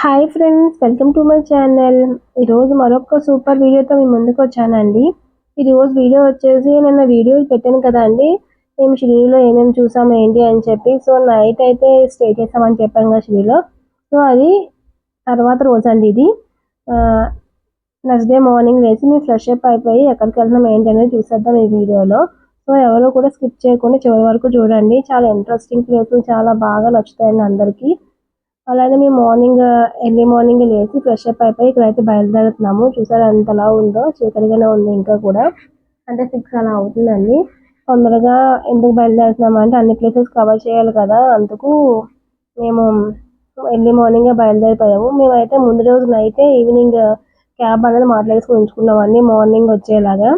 Hi friends welcome to my channel. ఈరోజు మరొక super వీడియోతో మీ ముందుకు వచ్చానండి. ఈరోజు వీడియో వచ్చేసి నేను వీడియోలు పెట్టాను కదా అండి. మేము షిరిడీలో ఏమేమి చూసాము ఏంటి అని చెప్పి సో నైట్ అయితే స్టే చేసామని చెప్పాను కదా షిరిడీలో సో అది తర్వాత రోజు అండి ఇది నెక్స్ట్ డే మార్నింగ్ లేచి మేము ఫ్రెష్ అప్ అయిపోయి ఎక్కడికి వెళ్తున్నాం ఏంటి అనేది చూసేద్దాం ఈ వీడియోలో. సో ఎవరు కూడా స్కిప్ చేయకుండా చివరి వరకు చూడండి. చాలా ఇంట్రెస్టింగ్ ప్లేస్ చాలా బాగా నచ్చుతాయండి అందరికీ. అలానే మేము మార్నింగ్ ఎర్లీ మార్నింగ్ లేచి ఫ్రెష్ అప్ అయిపోయి ఇక్కడైతే బయలుదేరుతున్నాము. చూసారు ఎంతలా ఉందో? చీకటిగానే ఉంది ఇంకా కూడా. అంటే సిక్స్ అలా అవుతుందండి. తొందరగా ఎందుకు బయలుదేరుతున్నాము అంటే అన్ని ప్లేసెస్ కవర్ చేయాలి కదా. అందుకు మేము ఎర్లీ మార్నింగ్ బయలుదేరిపోయాము. మేమైతే ముందు రోజునైతే ఈవినింగ్ క్యాబ్ అనేది మాట్లాడేసుకుని ఉంచుకున్నామండి మార్నింగ్ వచ్చేలాగా.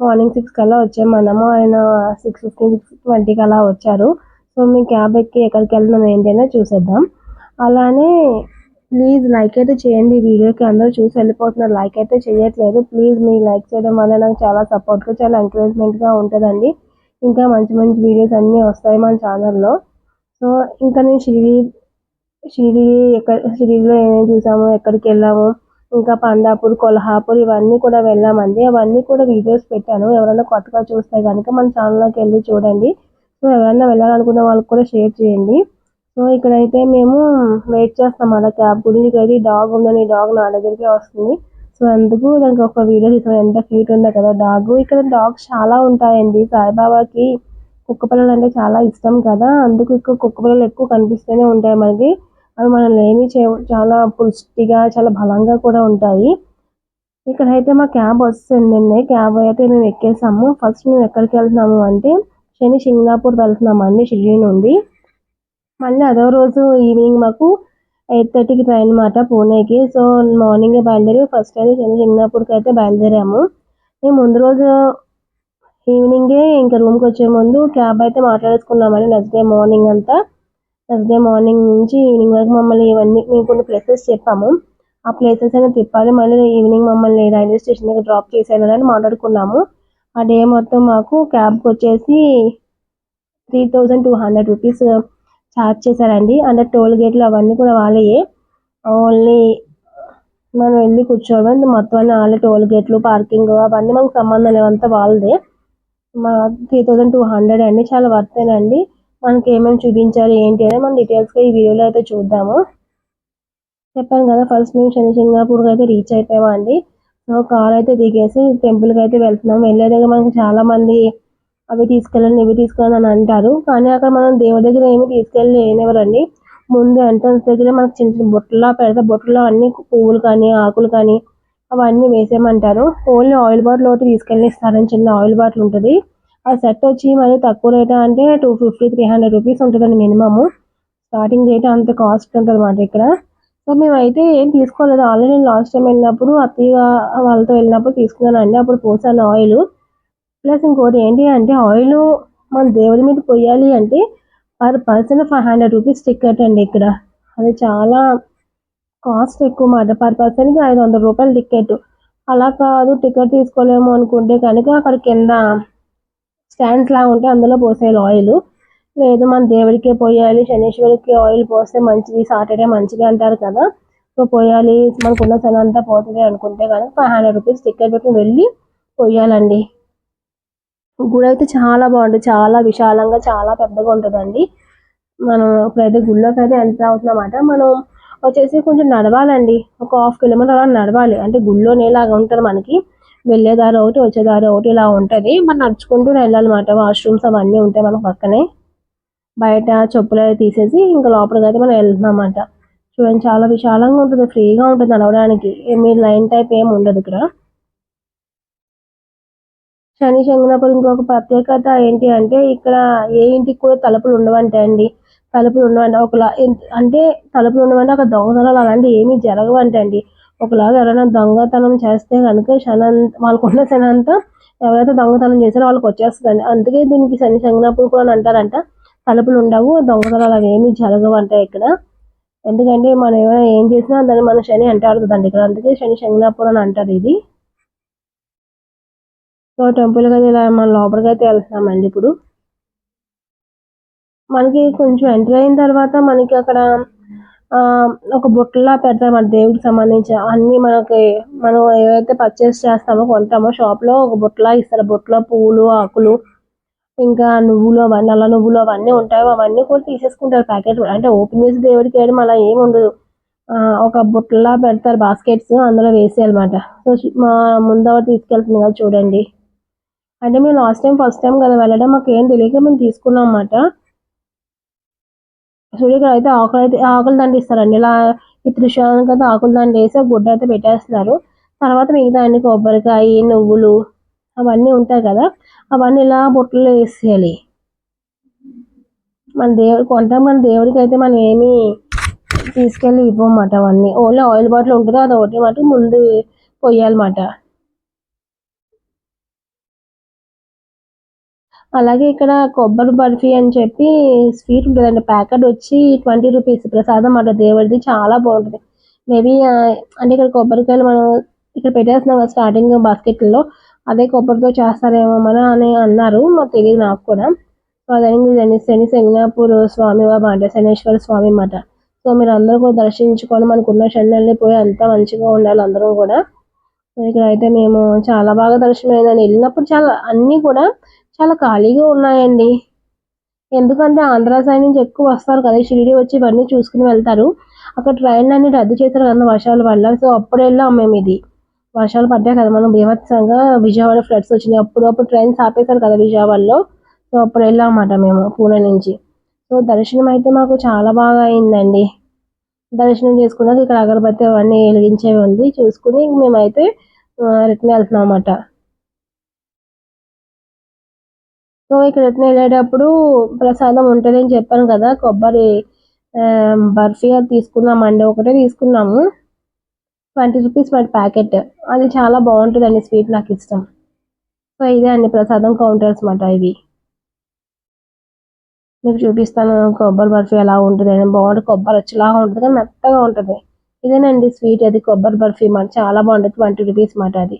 మార్నింగ్ సిక్స్ కల్లా వచ్చాము మనము. ఆయన సిక్స్ ఫిఫ్టీన్ సిక్స్ ట్వంటీకి అలా వచ్చారు. సో మీ క్యాబ్ ఎక్కి ఎక్కడికి వెళ్తున్నాం ఏంటి అనేది చూసేద్దాం. అలానే ప్లీజ్ లైక్ అయితే చేయండి ఈ వీడియోకి. అందరూ చూసి వెళ్ళిపోతున్నారు. లైక్ అయితే చేయట్లేదు. ప్లీజ్ మీ లైక్ చేయడం వల్ల నాకు చాలా సపోర్ట్గా చాలా ఎంకరేజ్మెంట్గా ఉంటుందండి. ఇంకా మంచి మంచి వీడియోస్ అన్నీ వస్తాయి మన ఛానల్లో సో ఇంకా నేను షిరిడి షిరిడి ఎక్కడ షిరిడిలో ఏమేమి చూసాము ఎక్కడికి వెళ్ళాము ఇంకా పండాపూర్ కొల్హాపూర్ ఇవన్నీ కూడా వెళ్ళామండి. అవన్నీ కూడా వీడియోస్ పెట్టాను. ఎవరైనా కొత్తగా చూస్తే కనుక మన ఛానల్లోకి వెళ్ళి చూడండి. సో ఎవరైనా వెళ్ళాలనుకున్న వాళ్ళకి కూడా షేర్ చేయండి. సో ఇక్కడైతే మేము వెయిట్ చేస్తాం అలా క్యాబ్ గురించి అయితే డాగ్ ఉందని డాగ్ నా దగ్గరికే వస్తుంది. సో అందుకు దానికి ఒక వీడియో తీసాం. ఎంత క్యూట్ ఉందో కదా డాగ్ ఇక్కడ డాగ్స్ చాలా ఉంటాయండి. సాయిబాబాకి కుక్క పిల్లలు అంటే చాలా ఇష్టం కదా. అందుకు ఇక్కడ కుక్క పిల్లలు ఎక్కువ కనిపిస్తూనే ఉంటాయి మనకి. అవి మనల్ని ఏమీ చే చాలా పుష్టిగా చాలా బలంగా కూడా ఉంటాయి. ఇక్కడైతే మా క్యాబ్ వస్తుంది క్యాబ్ అయితే మేము ఎక్కేసాము. ఫస్ట్ మేము ఎక్కడికి వెళ్తున్నాము అంటే శని సింగాపూర్ వెళ్తున్నాము అండి షిరిడి నుండి. మళ్ళీ అదో రోజు ఈవినింగ్ మాకు ఎయిట్ థర్టీకి ట్రైన్ అనమాట పూణేకి. సో మార్నింగ్ బయలుదేరి ఫస్ట్ అయితే చిన్న చిన్నప్పటికి అయితే బయలుదేరాము. మేము ముందు రోజు ఈవినింగే ఇంకా రూమ్కి వచ్చే ముందు క్యాబ్ అయితే మాట్లాడేసుకున్నామని నెక్స్ట్ డే మార్నింగ్ అంతా. నెక్స్ట్ డే మార్నింగ్ నుంచి ఈవినింగ్ వరకు మమ్మల్ని ఇవన్నీ మేము కొన్ని ప్లేసెస్ చెప్పాము. ఆ ప్లేసెస్ అయినా తిప్పాలి. మళ్ళీ ఈవినింగ్ మమ్మల్ని రైల్వే స్టేషన్ దగ్గర డ్రాప్ చేసేయాలని మాట్లాడుకున్నాము. ఆ డే మొత్తం మాకు క్యాబ్కి వచ్చేసి three thousand two hundred rupees charge చేశారండి. అంటే టోల్ గేట్లు అవన్నీ కూడా వాళ్ళే ఓన్లీ మనం వెళ్ళి కూర్చోవడం మొత్తం అన్ని వాళ్ళే టోల్ గేట్లు పార్కింగ్ అవన్నీ మనకు సంబంధం లేవంతా వాళ్ళదే. మా త్రీ థౌజండ్ టూ హండ్రెడ్ అండి చాలా వర్తేనండి మనకి ఏమేమి చూపించారు ఏంటి అనేది మనం డీటెయిల్స్గా ఈ వీడియోలో అయితే చూద్దాము. చెప్పాను కదా ఫస్ట్ మేము శని సింగాపూర్కి అయితే రీచ్ అయిపోయామండి. సో కార్ అయితే దిగేసి టెంపుల్కి అయితే వెళ్తున్నాం. వెళ్ళే దగ్గర మనకి చాలా మంది అవి తీసుకెళ్ళండి ఇవి తీసుకెళ్ళండి అని అంటారు. కానీ అక్కడ మనం దేవుడి దగ్గర ఏమి తీసుకెళ్ళి లేనివ్వరండి ముందు ఎంట్రన్స్ దగ్గర మనకి చిన్న చిన్న బొట్టలా పెడితే బొట్టలో అన్ని పువ్వులు కానీ ఆకులు కానీ అవన్నీ వేసేయమంటారు. ఓన్లీ ఆయిల్ బాటిల్ ఒకటి తీసుకెళ్ళి ఇస్తారని చిన్న ఆయిల్ బాటిల్ ఉంటుంది. ఆ సెట్ వచ్చి మరి తక్కువ రేట్ అంటే two fifty three hundred rupees ఉంటుందండి మినిమమ్. స్టార్టింగ్ రేట్ అంత కాస్ట్ ఉంటుంది మాట ఇక్కడ. సో మేమైతే ఏం తీసుకోలేదు. ఆల్రెడీ లాస్ట్ టైం వెళ్ళినప్పుడు అత్తయ్య వాళ్ళతో వెళ్ళినప్పుడు తీసుకున్నానండి. అప్పుడు పోసాను ఆయిల్. ప్లస్ ఇంకోటి ఏంటి అంటే ఆయిల్ మన దేవుడి మీద పోయాలి అంటే per person five hundred rupees ticket అండి ఇక్కడ. అది చాలా కాస్ట్ ఎక్కువ మాట. పర్ పర్సన్కి ఐదు వందల రూపాయలు టికెట్. అలా కాదు టికెట్ తీసుకోలేము అనుకుంటే కనుక అక్కడ కింద స్టాండ్స్ లాగా ఉంటే అందులో పోసేయాలి ఆయిల్. లేదు మన దేవుడికే పోయాలి శనీశ్వరికి ఆయిల్ పోస్తే మంచిది సాటర్డే మంచిది అంటారు కదా. సో పోయాలి మనకున్న సన్ అంతా పోతుంది అనుకుంటే కనుక ఫైవ్ హండ్రెడ్ రూపీస్ టికెట్ పెట్టి వెళ్ళి పోయాలండి. గుడి అయితే చాలా బాగుంటుంది. చాలా విశాలంగా చాలా పెద్దగా ఉంటుందండి. మనం ఇప్పుడైతే గుడిలోకి అయితే ఎంటర్ అవుతున్నమాట మనం వచ్చేసి కొంచెం నడవాలండి. ఒక హాఫ్ కిలోమీటర్ అలా నడవాలి. అంటే గుళ్ళోనే లాగా ఉంటుంది మనకి. వెళ్ళేదారి ఒకటి వచ్చేదారి ఒకటి ఇలా ఉంటుంది. మనం నడుచుకుంటూ వెళ్ళాలన్నమాట. వాష్రూమ్స్ అవన్నీ ఉంటాయి మన పక్కనే. బయట చెప్పులు తీసేసి ఇంకా లోపలికి అయితే మనం వెళ్తున్నాం చూడండి చాలా విశాలంగా ఉంటుంది. ఫ్రీగా ఉంటుంది నడవడానికి. మీరు లైన్ టైప్ ఏమి ఉండదు ఇక్కడ. శని శంగనాపురం ఇంకొక ప్రత్యేకత ఏంటి అంటే ఇక్కడ ఏ ఇంటికి కూడా తలుపులు ఉండవంటే అండి. తలుపులు ఉండవండి ఒకలా అంటే తలుపులు ఉండవంటే ఒక దొంగతనాలు అలాంటివి ఏమీ జరగవంటే అండి. ఒకలాగా ఎవరైనా దొంగతనం చేస్తే కనుక క్షణం వాళ్ళకున్న శని ఎవరైతే దొంగతనం చేశారో వాళ్ళకి వచ్చేస్తుందండి. అందుకే దీనికి శని శంగనాపురం కూడా అని అంటారంట. తలుపులు ఉండవు దొంగతనాలు అవి ఏమీ జరగవంట ఇక్కడ. ఎందుకంటే మనం ఏమైనా ఏం చేసినా దాన్ని మన శని అంటాడుతుందండి ఇక్కడ అందుకే శని శంగనాపురం అని అంటారు ఇది. సో టెంపుల్కి అయితే ఇలా మన లోపలికి అయితే వెళ్తున్నామండి ఇప్పుడు. మనకి కొంచెం ఎంటర్ అయిన తర్వాత మనకి అక్కడ ఒక బుట్టలా పెడతారు దేవుడికి సంబంధించి. అన్ని మనకి మనం ఏవైతే పర్చేస్ చేస్తామో కొంటామో షాప్లో ఒక బుట్టలా ఇస్తారు. బుట్టలో పూలు ఆకులు ఇంకా నువ్వులు అవన్నీ నల్ల నువ్వులు అవన్నీ ఉంటాయి. అవన్నీ కూడా తీసేసుకుంటారు ప్యాకెట్. అంటే ఓపెన్ చేసి దేవుడికి వేయడం అలా ఏమి ఉండదు. ఒక బుట్టలా పెడతారు బాస్కెట్స్ అందులో వేసేయాలన్నమాట. సో మా ముందవ తీసుకెళ్తుంది కదా చూడండి. అంటే మేము లాస్ట్ టైం ఫస్ట్ టైం కదా వెళ్ళడం మాకు ఏం తెలియక మేము తీసుకున్నాం అన్నమాట. సూర్యగారు అయితే ఆకులు అయితే ఆకులు దండ ఇస్తారండి ఇలా ఈ త్రిశూలానికి అయితే ఆకులు దండ వేసి గుడ్డ అయితే పెట్టేస్తున్నారు. తర్వాత మిగతా అన్ని కొబ్బరికాయ నువ్వులు అవన్నీ ఉంటాయి కదా అవన్నీ ఇలా బుట్టలో వేసేయాలి. మన దేవుడు కొంటాం మన దేవుడికి అయితే మనం ఏమి తీసుకెళ్ళి ఇవ్వమాట అవన్నీ. ఓన్లీ ఆయిల్ బాటిల్ ఉంటుంది అది ఒకటి మటు ముందు పొయ్యాలన్నమాట అలాగే ఇక్కడ కొబ్బరి బర్ఫీ అని చెప్పి స్వీట్ ఉంటుందండి. ప్యాకెట్ వచ్చి ట్వంటీ రూపీస్. ప్రసాదం అట దేవుడిది. చాలా బాగుంటుంది. మేబీ అంటే ఇక్కడ కొబ్బరికాయలు మనం ఇక్కడ పెట్టేస్తున్నాం కదా స్టార్టింగ్ బాస్కెట్లో. అదే కొబ్బరితో చేస్తారేమో మన అని అన్నారు. మాకు తెలియదు నాకు కూడా. సో అదే శని శనిగాపూర్ స్వామి అంటే శనేశ్వర స్వామి అన్నమాట. సో మీరు అందరూ కూడా దర్శించుకొని మనకున్న శని పోయి అంతా మంచిగా ఉండాలి అందరూ కూడా. ఇక్కడ అయితే మేము చాలా బాగా దర్శనం అయిందని వెళ్ళినప్పుడు చాలా అన్నీ కూడా చాలా ఖాళీగా ఉన్నాయండి. ఎందుకంటే ఆంధ్ర సైడ్ నుంచి ఎక్కువ వస్తారు కదా షిరిడి వచ్చి ఇవన్నీ చూసుకుని వెళ్తారు. అక్కడ ట్రైన్ అన్ని రద్దు చేశారు కదా వర్షాల వల్ల సో అప్పుడు వెళ్ళాం మేము ఇది. వర్షాలు పడ్డాయి కదా మనం బీభత్సంగా విజయవాడ ఫ్లడ్స్ వచ్చినాయి. అప్పుడు అప్పుడు ట్రైన్స్ ఆపేశారు కదా విజయవాడలో. సో అప్పుడు వెళ్ళామన్నమాట మేము పూణె నుంచి. సో దర్శనం అయితే మాకు చాలా బాగా అయిందండి. దర్శనం చేసుకున్నాక ఇక్కడ అగరబత్తి అవన్నీ వెలిగించేవి ఉంది. చూసుకుని మేమైతే రిటర్న్ వెళ్తున్నాం అన్నమాట సో ఇక్కడ వెళ్ళేటప్పుడు ప్రసాదం ఉంటుంది అని చెప్పాను కదా కొబ్బరి బర్ఫీ అది తీసుకున్నామండి ఒకటే తీసుకున్నాము. ట్వంటీ రూపీస్ వాటి ప్యాకెట్. అది చాలా బాగుంటుందండి స్వీట్ నాకు ఇష్టం. సో ఇదే అండి ప్రసాదం కౌంటర్స్ మాట ఇవి. మీకు చూపిస్తాను కొబ్బరి బర్ఫీ ఎలా ఉంటుంది అని. బాగుంటుంది కొబ్బరి వచ్చేలాగా ఉంటుంది కానీ మెత్తగా ఉంటుంది. ఇదేనండి స్వీట్ అది కొబ్బరి బర్ఫీ మాట చాలా బాగుంటుంది ట్వంటీ రూపీస్ మాట అది.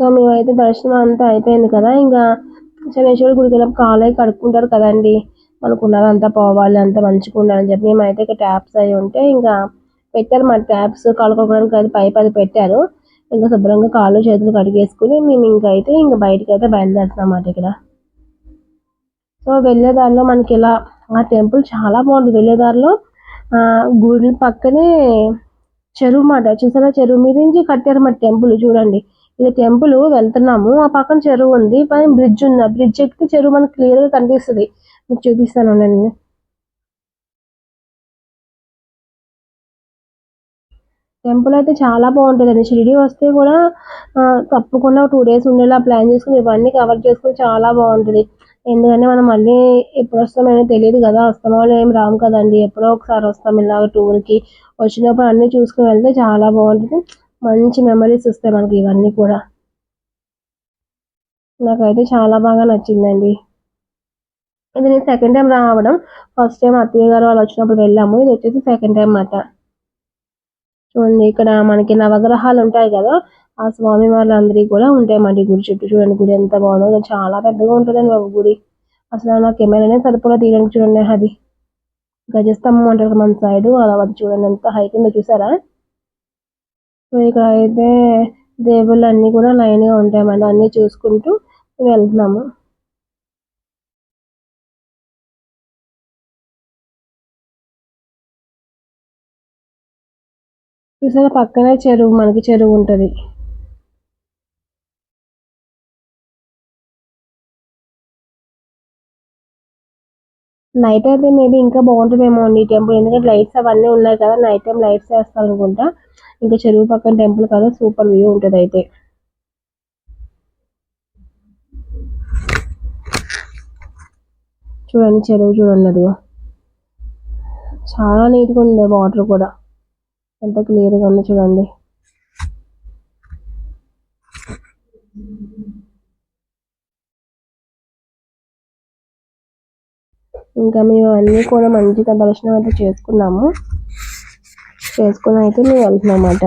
సో మేమైతే దర్శనం అంతా అయిపోయింది కదా. ఇంకా శనేశ్వర గుడికి వెళ్ళి కాలే కడుక్కుంటారు కదండి. మనకు అంతా పోవాలి అంతా మంచిగా ఉండాలని చెప్పి మేమైతే ఇక్కడ ట్యాప్స్ అయి ఉంటే ఇంకా పెట్టారు మా ట్యాప్స్ కాలు కడుక్కోవడానికి అది పైప్ అది పెట్టారు. ఇంకా శుభ్రంగా కాళ్ళు చేతులు కడిగేసుకుని మేము ఇంకా అయితే ఇంకా బయటకి అయితే బయలుదేరుతాం అన్నమాట ఇక్కడ. సో వెళ్ళేదారిలో మనకి ఇలా ఆ టెంపుల్ చాలా బాగుంది. వెళ్ళేదారిలో గుడి పక్కనే చెరువు మాట చూసారా? చెరువు మీద నుంచి కట్టారు మా టెంపుల్ చూడండి. ఇది టెంపుల్ వెళ్తున్నాము. ఆ పక్కన చెరువు ఉంది. పైన బ్రిడ్జ్ ఉంది ఆ బ్రిడ్జ్ ఎక్కితే చెరువు మనకు క్లియర్గా కనిపిస్తుంది. మీకు చూపిస్తాను నేను. టెంపుల్ అయితే చాలా బాగుంటుందండి. షిరిడి వస్తే కూడా తప్పకుండా టూ డేస్ ఉండేలా ప్లాన్ చేసుకుని ఇవన్నీ కవర్ చేసుకుని చాలా బాగుంటుంది. ఎందుకంటే మనం మళ్ళీ ఎప్పుడు వస్తామని తెలియదు కదా. వస్తామో ఏం రాము కదండి. ఎప్పుడో ఒకసారి వస్తాం ఇలాగ టూర్కి వచ్చినప్పుడు అన్నీ చూసుకుని వెళ్తే చాలా బాగుంటుంది. మంచి మెమరీస్ వస్తాయి మనకి ఇవన్నీ కూడా. నాకైతే చాలా బాగా నచ్చిందండి. ఇది నేను సెకండ్ టైం రావడం. ఫస్ట్ టైం అత్తయ్య గారు వాళ్ళు వచ్చినప్పుడు వెళ్ళాము. ఇది వచ్చేసి సెకండ్ టైం అన్నమాట చూడండి ఇక్కడ మనకి నవగ్రహాలు ఉంటాయి కదా ఆ స్వామి వాళ్ళందరికీ కూడా ఉంటాయి మరి గుడి చుట్టూ. చూడండి గుడి ఎంత బాగుందో చాలా పెద్దగా ఉంటుందండి ఒక గుడి. అసలు నా కెమెరానే సరిపోలే తీయడానికి చూడండి అది. గజస్తంభం అంటారు మన సైడ్ అలా చూడండి ఎంత హైట్ ఉందో చూసారా? ఇక్కడ అయితే దేవుళ్ళు అన్ని కూడా లైన్గా ఉంటాయి మనం అన్ని చూసుకుంటూ వెళ్తున్నాము. చూసారా? పక్కనే చెరువు మనకి చెరువు ఉంటది. నైట్ అయితే మేబీ ఇంకా బాగుంటుందేమో అండి టెంపుల్ ఎందుకంటే లైట్స్ అవన్నీ ఉన్నాయి కదా నైట్ టైం లైట్స్ వేస్తారు అనుకుంటా ఇంకా చెరువు పక్కన టెంపుల్ కదా సూపర్ వ్యూ ఉంటుంది అయితే. చూడండి చెరువు చూడండి అది చాలా నీట్గా ఉంది వాటర్ కూడా. ఎంత క్లియర్గా ఉంది చూడండి. ఇంకా మేము అన్నీ కూడా మంచిగా దర్శనం అయితే చేసుకున్నాము. చేసుకుని అయితే మేము వెళ్తున్నాం అన్నమాట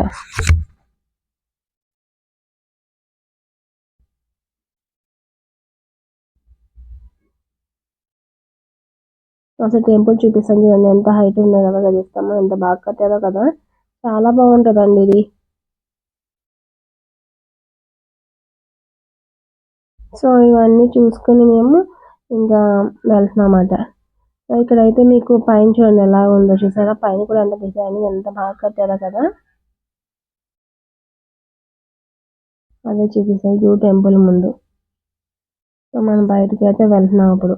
అసలు టెంపుల్ చూపిస్తాను చూడండి ఎంత హైట్ ఉందో కదా చూస్తాము ఎంత బాగా కట్టారో కదా. చాలా బాగుంటుందండి ఇది. సో ఇవన్నీ చూసుకుని మేము ఇంకా వెళ్తున్నాం అన్నమాట ఇక్కడైతే మీకు పైన చూడండి ఎలా ఉందో చూసారా? పైన కూడా ఎంత డిజైన్ ఎంత బాగా కట్టారో కదా. అదే చూపిస్తాయి యూ టెంపుల్ ముందు. సో మనం బయటకి అయితే వెళ్తున్నాం అప్పుడు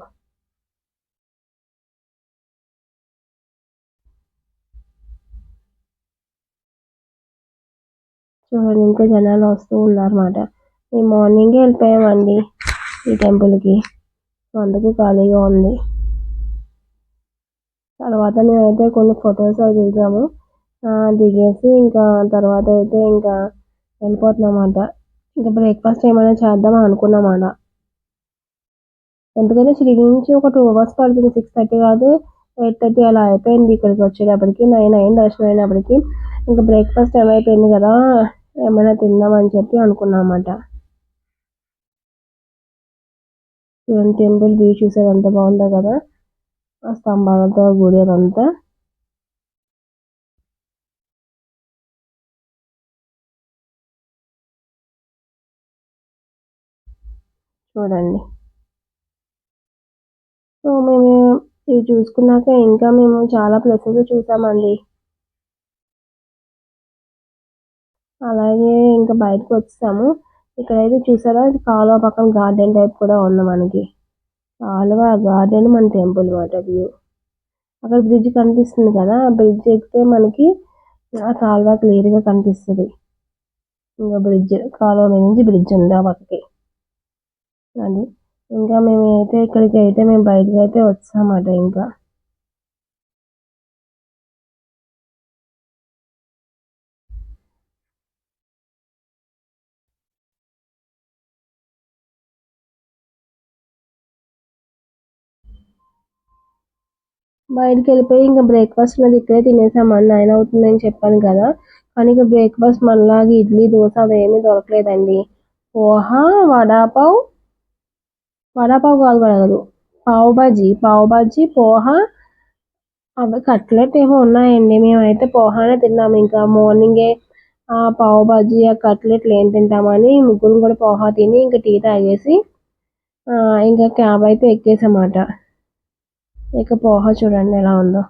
చూడండి ఇంకా జనాలు వస్తూ ఉన్నారన్నమాట. ఈ మార్నింగే వెళ్ళిపోయామండి ఈ టెంపుల్కి. అందుకు ఖాళీగా ఉంది. తర్వాత మేమైతే కొన్ని ఫొటోస్ అవి దిగాము దిగేసి ఇంకా తర్వాత అయితే ఇంకా వెళ్ళిపోతున్నామాట ఇంకా బ్రేక్ఫాస్ట్ ఏమైనా చేద్దాం అనుకున్నామాట ఎందుకంటే షిరిడి నుంచి ఒక టూ అవర్స్ పడుతుంది సిక్స్ థర్టీ కాదు ఎయిట్ థర్టీ అలా అయిపోయింది ఇక్కడికి వచ్చేటప్పటికి నైన్ అయిన దర్శనం అయినప్పటికి. ఇంకా బ్రేక్ఫాస్ట్ ఏమైపోయింది కదా ఏమైనా తిందామని చెప్పి అనుకున్నామాట టెంపుల్ వ్యూ చూసేది అంత బాగుందో కదా? స్తంభాలతో గుడి అదంతా చూడండి. సో మేము ఇది చూసుకున్నాక ఇంకా మేము చాలా ప్లేసెస్ చూసామండి. అలాగే ఇంకా బయటకు వచ్చాము. ఇక్కడైతే చూసారా? కాలువ పక్కన గార్డెన్ టైప్ కూడా ఉంది మనకి. కాలువ గార్డెన్ మన టెంపుల్ వాటర్ వ్యూ అక్కడ బ్రిడ్జ్ కనిపిస్తుంది కదా ఆ బ్రిడ్జ్ ఎక్కితే మనకి ఆ కాలువ క్లియర్గా కనిపిస్తుంది. ఇంకా బ్రిడ్జ్ కాలువ మీద నుంచి బ్రిడ్జ్ ఉంది ఆ పక్కకి. అది. ఇంకా మేము అయితే ఇక్కడికి అయితే మేము బయటకు అయితే వచ్చామట ఇంకా. బయటికి వెళ్ళిపోయి ఇంకా బ్రేక్ఫాస్ట్ మీద ఇక్కడే తినేసామని నైన్ అవుతుందని చెప్పాను కదా. కానీ ఇక బ్రేక్ఫాస్ట్ మనలాగా ఇడ్లీ దోశ అవి ఏమీ దొరకలేదండి. పోహా వడాపావ్? వడాపావ్ కాదు కలగదు పావు బాజీ పావు బాజీ పోహా. అవి కట్లెట్ ఏమో ఉన్నాయండి. మేమైతే పోహానే తిన్నాము ఇంకా మార్నింగే ఆ పావు బాజీ ఆ కట్లెట్లు ఏం తింటామని ముగ్గురు కూడా పోహా తిని ఇంకా టీ తాగేసి ఇంకా క్యాబ్ అయితే ఎక్కేసామాట. ఇక పోహ చూడండి ఎలా ఉందో.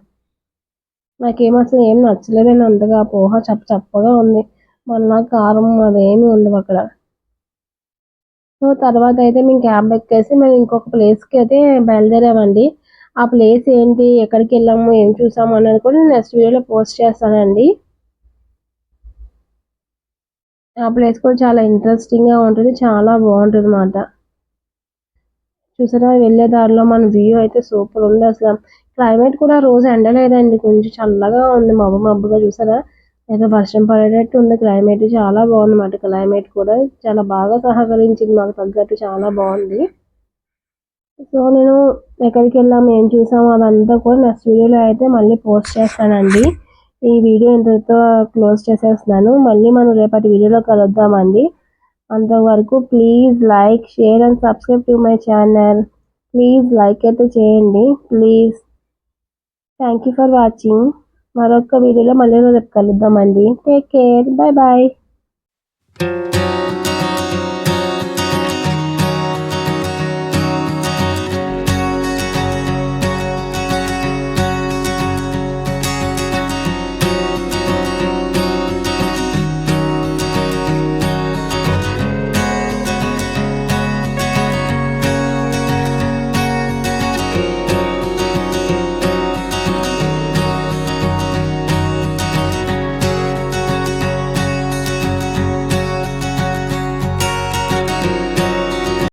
నాకేం అసలు ఏం నచ్చలేదండి అంతగా పోహ చప్ప చప్పగా ఉంది. మళ్ళా కారం అదేమి ఉండవు అక్కడ. సో తర్వాత అయితే మేము క్యాబ్ ఎక్కేసి మేము ఇంకొక ప్లేస్కి అయితే బయలుదేరామండి. ఆ ప్లేస్ ఏంటి ఎక్కడికి వెళ్ళాము ఏం చూసాము అన్నది కూడా నేను నెక్స్ట్ వీడియోలో పోస్ట్ చేస్తానండి. ఆ ప్లేస్ కూడా చాలా ఇంట్రెస్టింగ్గా ఉంటుంది చాలా బాగుంటుంది అన్నమాట. చూసారా వెళ్ళే దారిలో మన వ్యూ అయితే సూపర్ ఉంది అసలు. క్లైమేట్ కూడా రోజు ఎండలేదండి కొంచెం చల్లగా ఉంది మబ్బు మబ్బుగా చూసారా. ఏదో వర్షం పడేటట్టు ఉంది క్లైమేట్ చాలా బాగుంది క్లైమేట్ కూడా చాలా బాగా సహకరించింది మాకు తగ్గట్టు చాలా బాగుంది. సో నేను ఎక్కడికి వెళ్ళాము ఏం చూసాము అదంతా కూడా నెక్స్ట్ వీడియోలో అయితే మళ్ళీ పోస్ట్ చేస్తానండి. ఈ వీడియో ఇంతతో క్లోజ్ చేసేస్తున్నాను. మళ్ళీ మనం రేపటి వీడియోలో కలుద్దామండి. అంతవరకు please like share and subscribe to my channel please like అయితే చేయండి. Please thank you for watching మరొక వీడియోలో మళ్ళీ రేపు కలుద్దామండి. Take care bye bye